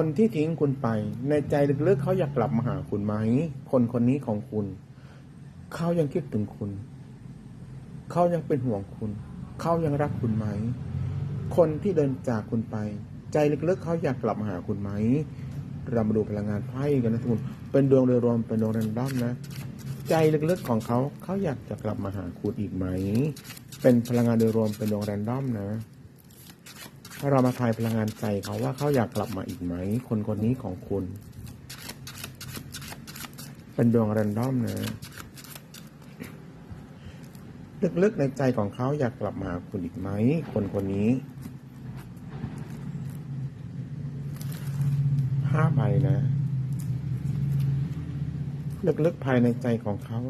คนที่ทิ้งคุณไป ในใจลึกๆเขาอยากกลับมาหาคุณไหม คนคนนี้ของคุณ เขายังคิดถึงคุณ เขายังเป็นห่วงคุณ เขายังรักคุณไหม คนที่เดินจากคุณไป ใจลึกๆเขาอยากกลับมาหาคุณไหม เรามาดูพลังงานไพ่กันนะทุกคนเป็นดวงโดยรวมเป็นดวงแรนดอมนะใจลึกๆของเขาเขาอยากจะกลับมาหาคุณอีกไหม เป็นพลังงานโดยรวมเป็นดวงแรนดอมนะ ถ้าเรามาทายพลังงานใจเขาว่าเขาอยากกลับมาอีกไหม คนคนนี้ของคุณ เป็นดวงแรนดอมนะ ลึกๆในใจของเขาอยากกลับมาหาคุณอีกไหม คนคนนี้ห้าใบนะ ลึกๆภายในใจของเขา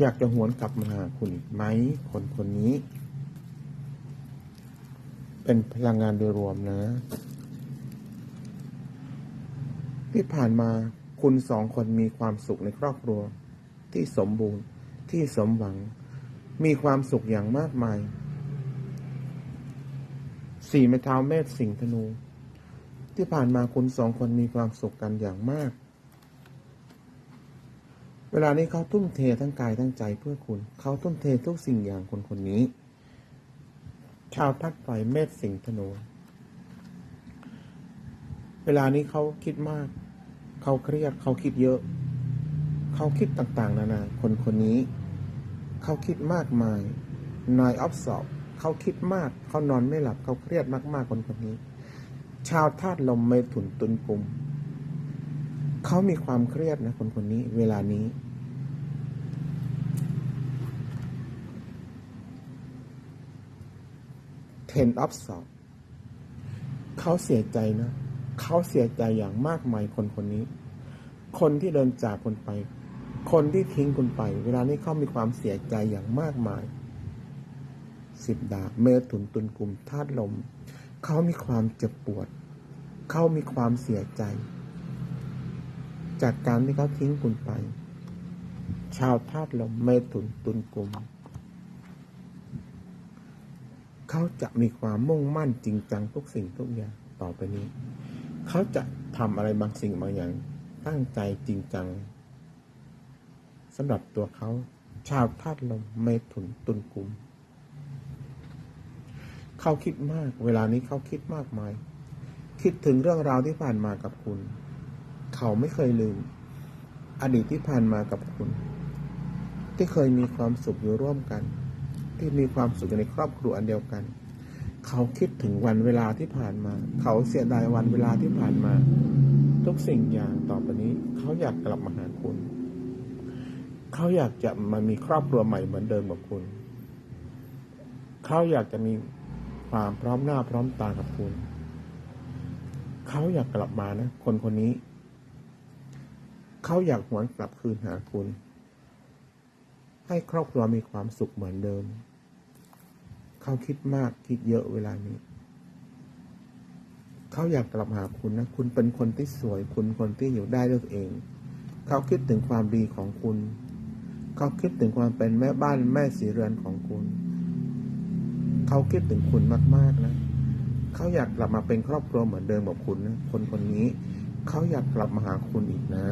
อยากจะหวนกลับมาหาคุณอีกไหม คนคนนี้ เป็นพลังงานโดยรวมนะ ที่ผ่านมาคุณสองคนมีความสุขในครอบครัว ที่สมบูรณ์ที่สมหวัง มีความสุขอย่างมากมาย สี่ไม้เท้าเมษสิงห์ธนู ที่ผ่านมาคุณสองคนมีความสุขกันอย่างมาก เวลานี้เขาทุ่มเททั้งกายทั้งใจเพื่อคุณ เขาทุ่มเททุกสิ่งอย่างคนคนนี้าวทัดไฟเมษสิงธนู เวลานี้เขาคิดมาก เขาเครียดเขาคิดเยอะ เขาคิดต่างๆ นานา คนคนนี้ เขาคิดมากมายนายออฟสอบเขาคิดมาก เขานอนไม่หลับ เขาเครียดมากๆ คนคนนี้ ชาวธาตุลมเมถุนตุลกลุ่ม เขามีความเครียดนะคนคนนี้ เวลานี้ Ten of Swords เขาเสียใจนะ เขาเสียใจอย่างมากมายคนคนนี้ คนที่เดินจากคนไป คนที่ทิ้งคุณไป เวลานี้เขามีความเสียใจอย่างมากมาย สิบดาเมถุนตุลกลุ่มธาตุลม เขามีความเจ็บปวด เขามีความเสียใจ จากการที่เขาทิ้งคุณไป ชาวธาตุลมเมถุนตุลกลุ่ม เขาจะมีความมุ่งมั่นจริงจังทุกสิ่งทุกอย่างต่อไปนี้ เขาจะทำอะไรบางสิ่งบางอย่าง ตั้งใจจริงจังสำหรับตัวเขา ชาวธาตุลมเมถุนตุลกลุ่มเขาคิดมาก เวลานี้เขาคิดมากมาย คิดถึงเรื่องราวที่ผ่านมากับคุณ เขาไม่เคยลืม อดีตที่ผ่านมากับคุณ ที่เคยมีความสุขอยู่ร่วมกัน ที่มีความสุขอยู่ในครอบครัวอันเดียวกัน เขาคิดถึงวันเวลาที่ผ่านมา เขาเสียดายวันเวลาที่ผ่านมา ทุกสิ่งอย่างต่อไปนี้ เขาอยากกลับมาหาคุณ เขาอยากจะมามีครอบครัวใหม่เหมือนเดิมกับคุณ เขาอยากจะมีความพร้อมหน้าพร้อมตากับคุณ เขาอยากกลับมานะ คนคนนี้ เขาอยากหวนกลับคืนหาคุณ ให้ครอบครัวมีความสุขเหมือนเดิม เขาคิดมากคิดเยอะเวลานี้ เขาอยากกลับหาคุณนะ คุณเป็นคนที่สวย คุณคนที่อยู่ได้ด้วยตัวเอง เขาคิดถึงความดีของคุณ เขาคิดถึงความเป็นแม่บ้านแม่สีเรือนของคุณ เขาคิดถึงคุณมากๆนะ เขาอยากกลับมาเป็นครอบครัวเหมือนเดิมกับคุณนะ คนคนนี้ เขาอยากกลับมาหาคุณอีกนะ